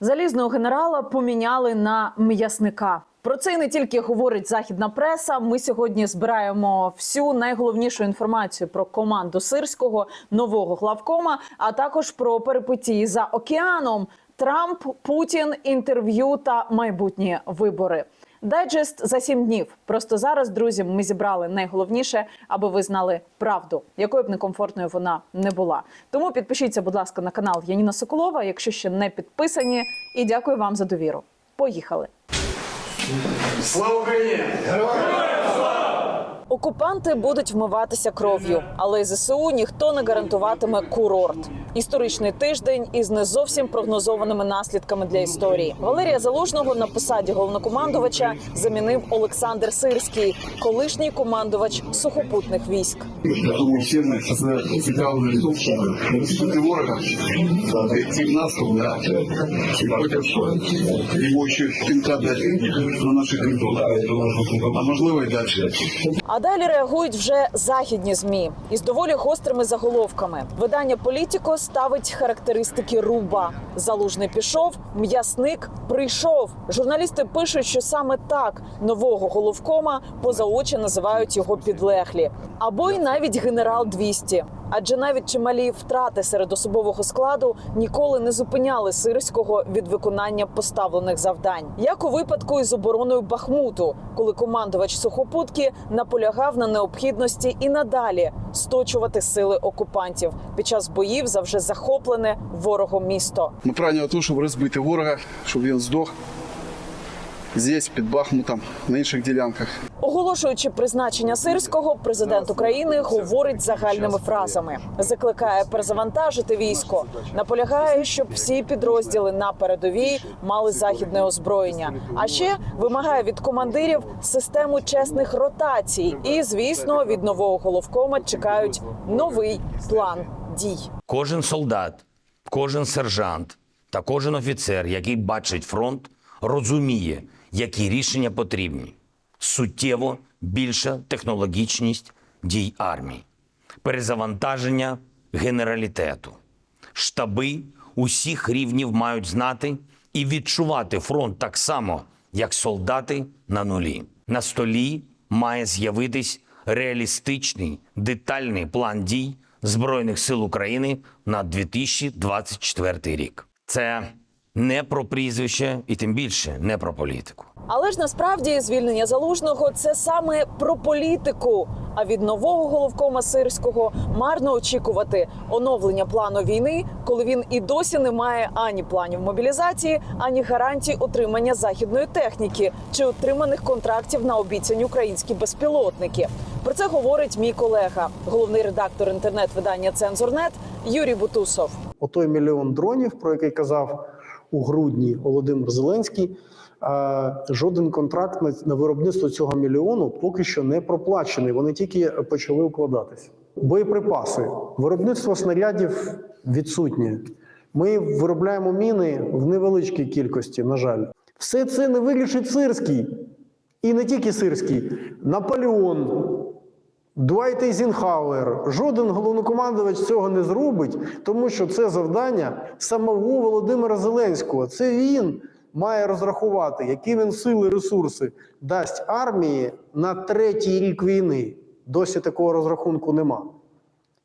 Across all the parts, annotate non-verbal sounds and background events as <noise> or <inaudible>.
Залізного генерала поміняли на м'ясника. Про це і не тільки говорить західна преса. Ми сьогодні збираємо всю найголовнішу інформацію про команду сирського нового главкома, а також про перипетії за океаном Трамп, Путін, інтерв'ю та майбутні вибори. Дайджест за сім днів. Просто зараз, друзі, ми зібрали найголовніше, аби ви знали правду, якою б некомфортною вона не була. Тому підпишіться, будь ласка, на канал Яніна Соколова, якщо ще не підписані. І дякую вам за довіру. Поїхали. Слава Україні! Окупанти будуть вмиватися кров'ю, але ЗСУ ніхто не гарантуватиме курорт. Історичний тиждень із не зовсім прогнозованими наслідками для історії. Валерія Залужного на посаді головнокомандувача замінив Олександр Сирський, колишній командувач сухопутних військ. Я думаю, все мы цікавили тому, що ворога, і наступ, да, против його ще кінта дати на наших територіях, а можливо і далі. А далі реагують вже західні змі із доволі гострими заголовками. Видання Політіко ставить характеристики руба. Залужний пішов, м'ясник прийшов. Журналісти пишуть, що саме так нового головкома поза очі називають його підлеглі, або й навіть генерал 200. Адже навіть чималі втрати серед особового складу ніколи не зупиняли сирського від виконання поставлених завдань, як у випадку із обороною Бахмуту, коли командувач сухопутки наполягав на необхідності і надалі сточувати сили окупантів під час боїв за вже захоплене ворогом місто. Ми прагнемо того, щоб розбити ворога, щоб він здох здесь, під Бахмутом, на інших ділянках. Оголошуючи призначення сирського, президент України говорить загальними фразами, закликає перезавантажити військо, наполягає, щоб всі підрозділи на передовій мали західне озброєння. А ще вимагає від командирів систему чесних ротацій. І, звісно, від нового головкома чекають новий план дій. Кожен солдат, кожен сержант та кожен офіцер, який бачить фронт, розуміє, які рішення потрібні. Суттєво більша технологічність дій армії, перезавантаження генералітету. Штаби усіх рівнів мають знати і відчувати фронт так само, як солдати на нулі. На столі має з'явитись реалістичний детальний план дій Збройних сил України на 2024 рік. Це не про прізвище і тим більше не про політику. Але ж насправді звільнення залужного це саме про політику. А від нового головкома сирського марно очікувати оновлення плану війни, коли він і досі не має ані планів мобілізації, ані гарантій отримання західної техніки чи отриманих контрактів на обіцяні українські безпілотники. Про це говорить мій колега, головний редактор інтернет-видання Цензорнет Юрій Бутусов. отой мільйон дронів, про який казав у грудні Володимир Зеленський. е, Жоден контракт на виробництво цього мільйону поки що не проплачений. Вони тільки почали укладатися. Боєприпаси, виробництво снарядів відсутнє. Ми виробляємо міни в невеличкій кількості. На жаль, все це не вирішить сирський, і не тільки сирський, Наполеон, Дуайт Ейзенхауер, жоден головнокомандувач цього не зробить, тому що це завдання самого Володимира Зеленського. Це він має розрахувати, які він сили, ресурси дасть армії на третій рік війни. Досі такого розрахунку нема.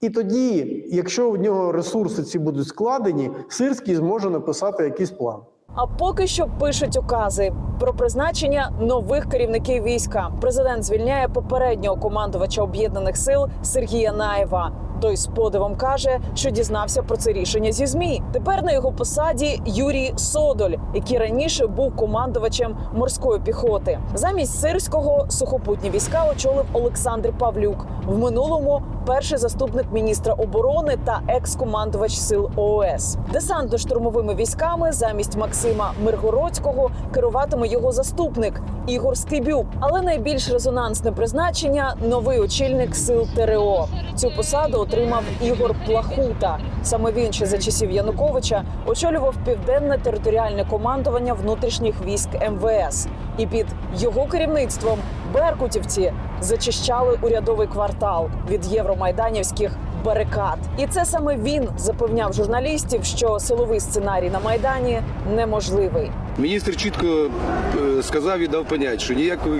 І тоді, якщо в нього ресурси ці будуть складені, Сирський зможе написати якийсь план. А поки що пишуть укази про призначення нових керівників війська. Президент звільняє попереднього командувача об'єднаних сил Сергія Наєва. Той з подивом каже, що дізнався про це рішення зі змі. Тепер на його посаді Юрій Содоль, який раніше був командувачем морської піхоти. Замість сирського сухопутні війська очолив Олександр Павлюк. В минулому перший заступник міністра оборони та екс-командувач сил ООС. Десантно-штурмовими військами замість Максима Миргородського керуватиме його заступник Ігор Скибюк. Але найбільш резонансне призначення новий очільник сил ТРО. Цю посаду отримав Ігор Плахута. Саме він ще за часів Януковича очолював південне територіальне командування внутрішніх військ МВС. І під його керівництвом беркутівці зачищали урядовий квартал від євромайданівських барикад. І це саме він запевняв журналістів, що силовий сценарій на майдані неможливий. Міністр чітко е, сказав і дав поняття, що ніякого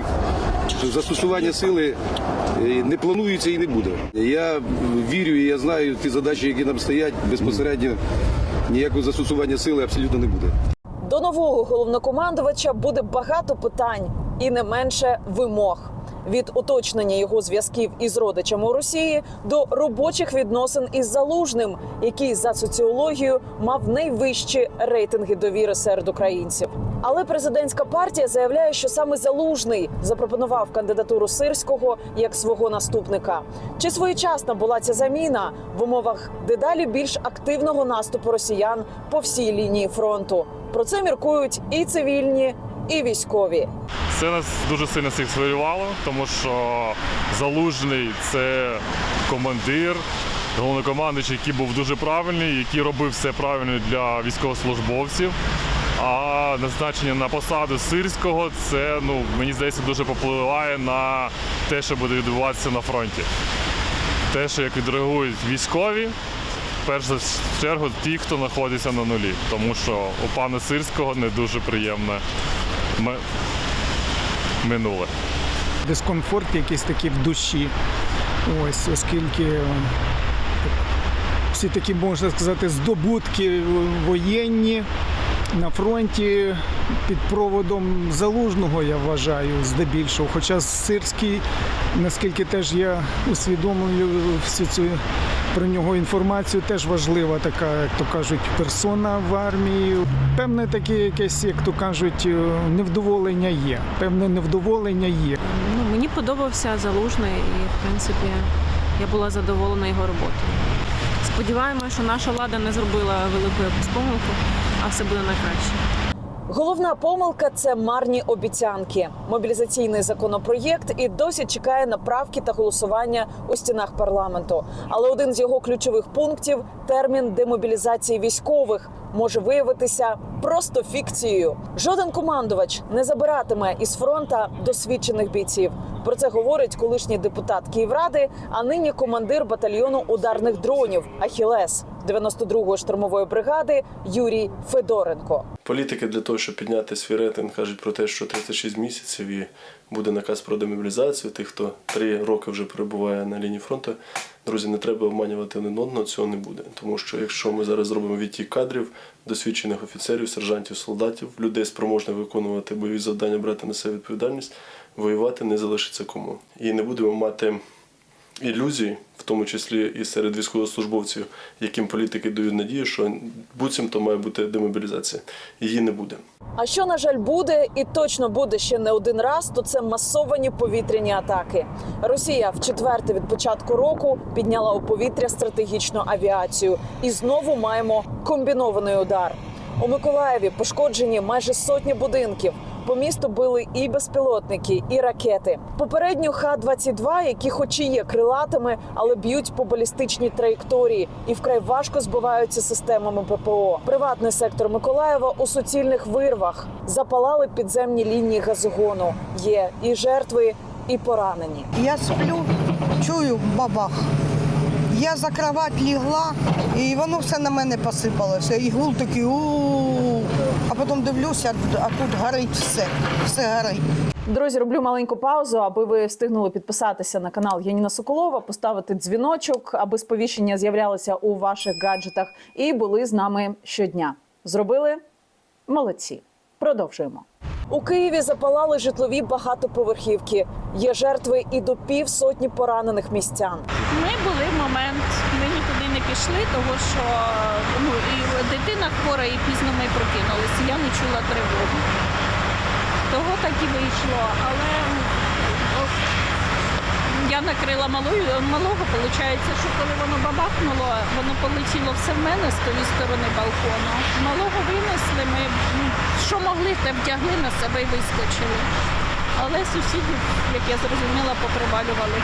застосування сили е, не планується і не буде. Я вірю і я знаю ті задачі, які нам стоять безпосередньо. Ніякого застосування сили абсолютно не буде. До нового головнокомандувача буде багато питань і не менше вимог. Від уточнення його зв'язків із родичами у Росії до робочих відносин із залужним, який за соціологією мав найвищі рейтинги довіри серед українців. Але президентська партія заявляє, що саме залужний запропонував кандидатуру сирського як свого наступника. Чи своєчасна була ця заміна в умовах дедалі більш активного наступу росіян по всій лінії фронту? Про це міркують і цивільні, і військові. Це нас дуже сильно всіх сварювало, тому що залужний це командир, головнокомандуючий, який був дуже правильний, який робив все правильно для військовослужбовців. А назначення на посаду сирського це ну мені здається дуже попливає на те, що буде відбуватися на фронті. Те, що як відреагують військові, в першу чергу ті, хто знаходиться на нулі, тому що у пана сирського не дуже приємне м- минуле. дискомфорт якийсь такий в душі. Ось, оскільки е, всі такі, можна сказати, здобутки воєнні на фронті під проводом залужного, я вважаю, здебільшого. Хоча Сирський, наскільки теж я усвідомлюю всю цю про нього інформацію, теж важлива така, як то кажуть, персона в армії. Певне таке якесь, як то кажуть, е, невдоволення є. Певне невдоволення є. Ну, мені подобався залужний і, в принципі, я була задоволена його роботою. Сподіваємося, що наша влада не зробила велику якусь помилку, а все буде на краще. Головна помилка це марні обіцянки. Мобілізаційний законопроєкт і досі чекає на правки та голосування у стінах парламенту. Але один з його ключових пунктів термін демобілізації військових може виявитися просто фікцією. Жоден командувач не забиратиме із фронта досвідчених бійців. Про це говорить колишній депутат Київради, а нині командир батальйону ударних дронів Ахілес 92-ї штурмової бригади Юрій Федоренко. Політики для того, щоб підняти свій рейтинг, кажуть про те, що 36 місяців і буде наказ про демобілізацію. Тих, хто три роки вже перебуває на лінії фронту. Друзі, не треба обманювати один одного, цього не буде. Тому що якщо ми зараз зробимо відтік кадрів, досвідчених офіцерів, сержантів, солдатів, людей спроможних виконувати бойові завдання, брати на себе відповідальність, воювати не залишиться кому. І не будемо мати ілюзій, в тому числі і серед військовослужбовців, яким політики дають надію, що буцімто має бути демобілізація. Її не буде. А що на жаль буде, і точно буде ще не один раз, то це масовані повітряні атаки. Росія в четверте від початку року підняла у повітря стратегічну авіацію, і знову маємо комбінований удар. У Миколаєві пошкоджені майже сотні будинків. По місту били і безпілотники, і ракети. Попередньо Х-22, які хоч і є крилатими, але б'ють по балістичній траєкторії і вкрай важко збиваються системами ППО. Приватний сектор Миколаєва у суцільних вирвах запалали підземні лінії газогону. Є і жертви, і поранені. Я сплю, чую бабах. Я за кровать лігла, і воно все на мене посипалося. І гул такий у а потім дивлюся, а тут горить все, все горить. Друзі, роблю маленьку паузу, аби ви встигнули підписатися на канал Яніна Соколова, поставити дзвіночок, аби сповіщення з'являлися у ваших гаджетах, і були з нами щодня. Зробили? Молодці. Продовжуємо. У Києві запалали житлові багатоповерхівки. Є жертви і до півсотні поранених містян. Ми були в момент, ми пішли, тому що ну, і дитина хвора, і пізно ми прокинулися. Я не чула тривоги. Того так і вийшло. Але о, я накрила малою, малого, виходить, що коли воно бабахнуло, воно полетіло все в мене з тої сторони балкону. Малого винесли, ми ну, що могли, те вдягли на себе і вискочили. Але сусідів, як я зрозуміла, попривалювали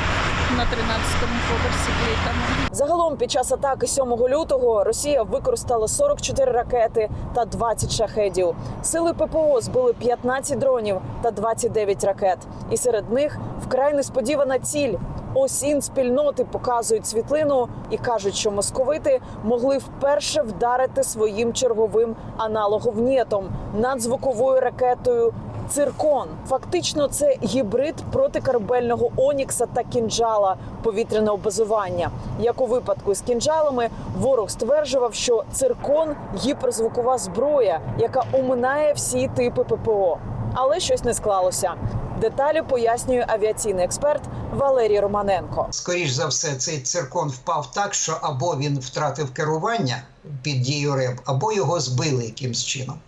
на 13-му поверсі плитами. Загалом під час атаки 7 лютого Росія використала 44 ракети та 20 шахедів. Сили ППО збили 15 дронів та 29 ракет. І серед них вкрай несподівана ціль осін спільноти показують світлину і кажуть, що московити могли вперше вдарити своїм черговим аналоговнєтом надзвуковою ракетою. Циркон фактично це гібрид протикорабельного Онікса та кінжала повітряного базування. Як у випадку з кінжалами, ворог стверджував, що циркон гіперзвукова зброя, яка оминає всі типи ППО. Але щось не склалося. Деталі пояснює авіаційний експерт Валерій Романенко. Скоріш за все, цей циркон впав так, що або він втратив керування під дією РЕБ, або його збили якимсь чином.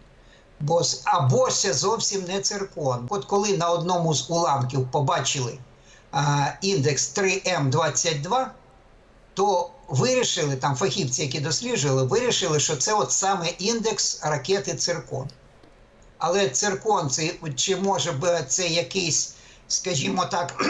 Бо, або це зовсім не циркон. От коли на одному з уламків побачили а, індекс 3М22, то вирішили, там фахівці, які досліджували, вирішили, що це от саме індекс ракети циркон. Але циркон це чи може б це якийсь, скажімо так,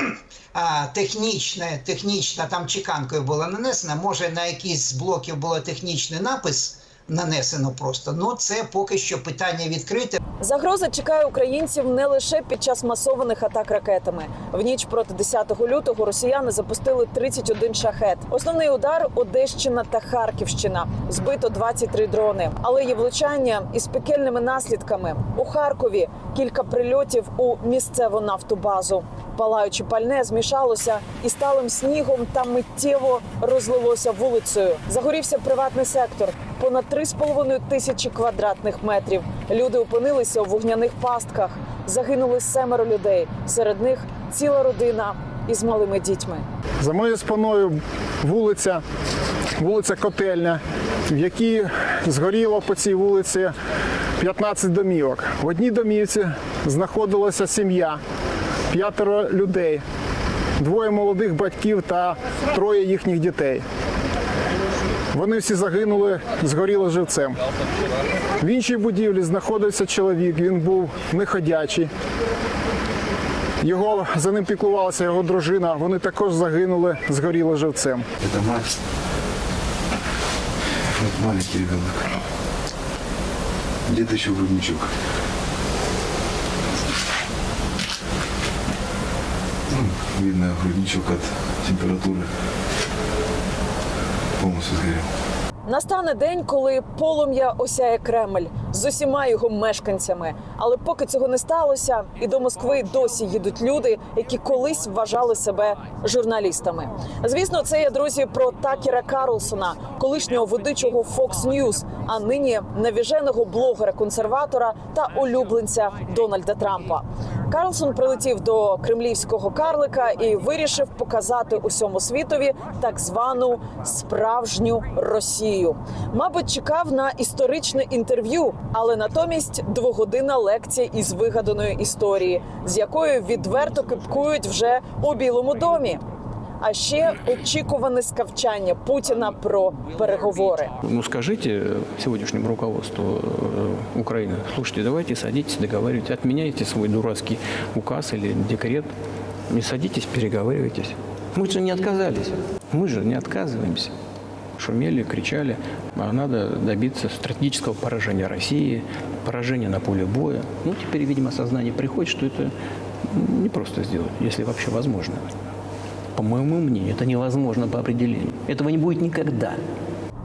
<clears throat> технічне, технічна там чеканкою була нанесена. Може на якийсь з блоків було технічний напис нанесено просто. Ну це поки що питання відкрите. Загроза чекає українців не лише під час масованих атак ракетами. В ніч проти 10 лютого росіяни запустили 31 шахет. Основний удар Одещина та Харківщина. Збито 23 дрони. Але є влучання із пекельними наслідками. У Харкові кілька прильотів у місцеву нафтобазу. Палаюче пальне змішалося із сталим снігом та миттєво розлилося вулицею. Загорівся приватний сектор. Понад 3,5 тисячі квадратних метрів. Люди опинилися у вогняних пастках. Загинули семеро людей. Серед них ціла родина із малими дітьми. За моєю спиною вулиця, вулиця Котельня, в якій згоріло по цій вулиці 15 домівок. В одній домівці знаходилася сім'я, п'ятеро людей, двоє молодих батьків та троє їхніх дітей. Вони всі загинули, згоріли живцем. В іншій будівлі знаходився чоловік, він був неходячий. Його за ним піклувалася його дружина. Вони також загинули, згоріли живцем. Это мать. Вот маленький ребенок. Где-то еще грудничок. Ну, видно грудничок от температуры. Полностью сгорел. Настане день, коли полум'я осяє Кремль з усіма його мешканцями. Але поки цього не сталося, і до Москви досі їдуть люди, які колись вважали себе журналістами. Звісно, це є друзі про Такера Карлсона, колишнього ведучого Fox News, а нині навіженого блогера-консерватора та улюбленця Дональда Трампа. Карлсон прилетів до кремлівського карлика і вирішив показати усьому світові так звану справжню Росію. Мабуть, чекав на історичне інтерв'ю, але натомість двогодинна лекція із вигаданої історії, з якою відверто кипкують вже у Білому домі. А ще очікуване скавчання Путіна про переговори. Ну скажите сегодняшнему руководству э, Украины, слушайте, давайте садитесь, договаривайтесь, отменяйте свой дурацкий указ или декрет, не садитесь, переговаривайтесь. Мы же не отказались, мы же не отказываемся. Шумели, кричали, а надо добиться стратегического поражения России, поражения на поле боя. Ну, теперь, видимо, сознание приходит, что это не просто сделать, если вообще возможно. По моему мнению, это невозможно по определению. Этого не будет никогда.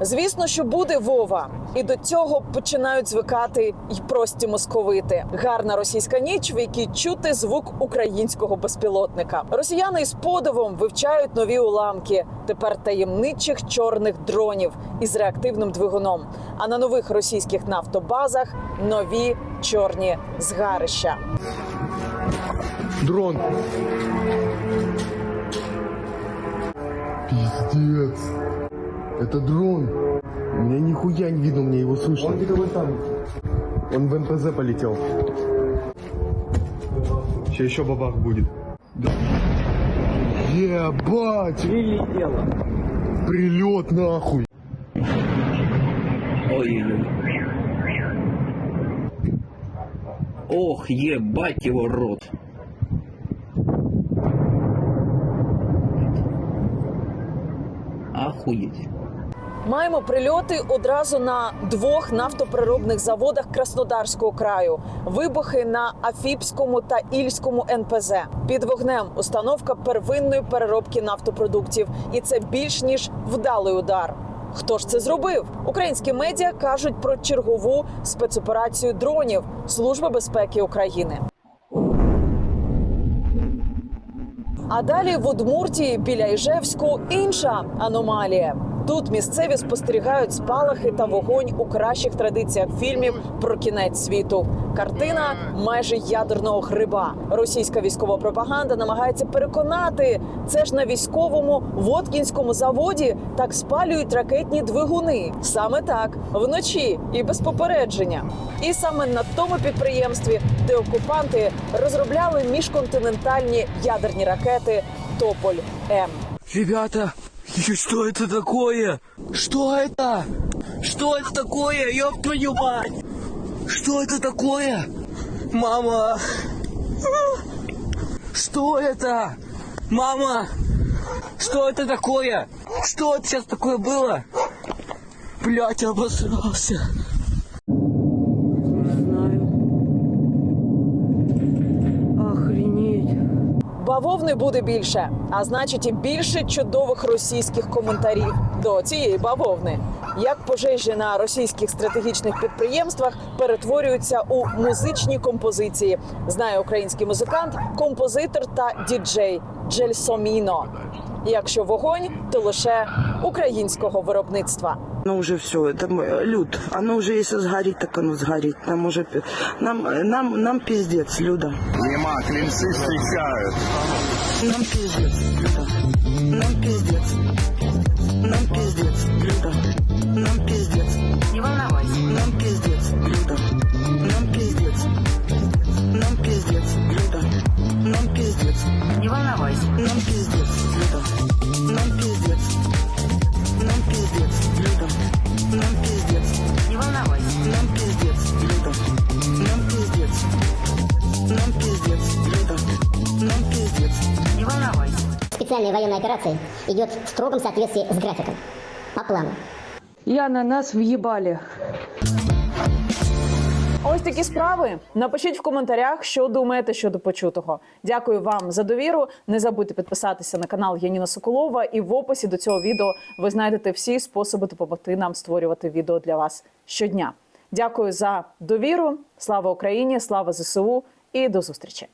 Звісно, що буде Вова, і до цього починають звикати й прості московити. Гарна російська ніч, в якій чути звук українського безпілотника. Росіяни із подивом вивчають нові уламки, тепер таємничих чорних дронів із реактивним двигуном. А на нових російських нафтобазах нові чорні згарища. Дрон. Пиздец. Это дрон. У меня нихуя не видно, мне его слышно. Он где-то вот там. Он в НПЗ полетел. Сейчас еще бабах будет. Да. Ебать! Прилетело. Прилет нахуй. Ой. Ох, ебать его рот. Охуеть. Маємо прильоти одразу на двох нафтопереробних заводах Краснодарського краю. Вибухи на Афіпському та Ільському НПЗ. Під вогнем установка первинної переробки нафтопродуктів, і це більш ніж вдалий удар. Хто ж це зробив? Українські медіа кажуть про чергову спецоперацію дронів Служби безпеки України. А далі в Удмуртії біля Іжевську інша аномалія. Тут місцеві спостерігають спалахи та вогонь у кращих традиціях фільмів про кінець світу. Картина майже ядерного гриба. Російська військова пропаганда намагається переконати, це ж на військовому Воткінському заводі так спалюють ракетні двигуни. Саме так вночі і без попередження. І саме на тому підприємстві, де окупанти розробляли міжконтинентальні ядерні ракети Тополь М. Ребята, что это такое? Что это? Что это такое? Ёб твою мать! Что это такое? Мама! Что это? Мама! Что это такое? Что это сейчас такое было? Блять, обосрался. Бавовни буде більше, а значить і більше чудових російських коментарів до цієї бавовни. Як пожежі на російських стратегічних підприємствах перетворюються у музичні композиції, знає український музикант, композитор та діджей Джельсоміно. Якщо вогонь, то лише українського виробництва. Ну уже все, это м- люд. Оно уже если сгорит, так оно сгорит. Нам уже нам нам нам пиздец, Люда. Нема, клинцы встречают. Нам пиздец, Люда. Нам пиздец. Нам пиздец, Люда. Нам пиздец. Не волновайся. Нам пиздец, Люда. Нам пиздец. Нам пиздец, Люда. Нам пиздец. Не волновайся. Нам пиздец, Люда. Нам пиздец. Специальная военная операция идет в строгом соответствии с графиком. По плану. Яна, нас въебали. Ось такі справи. Напишіть в коментарях, що думаєте щодо почутого. Дякую вам за довіру. Не забудьте підписатися на канал Яніна Соколова. І в описі до цього відео ви знайдете всі способи допомогти нам створювати відео для вас щодня. Дякую за довіру. Слава Україні! Слава ЗСУ і до зустрічі!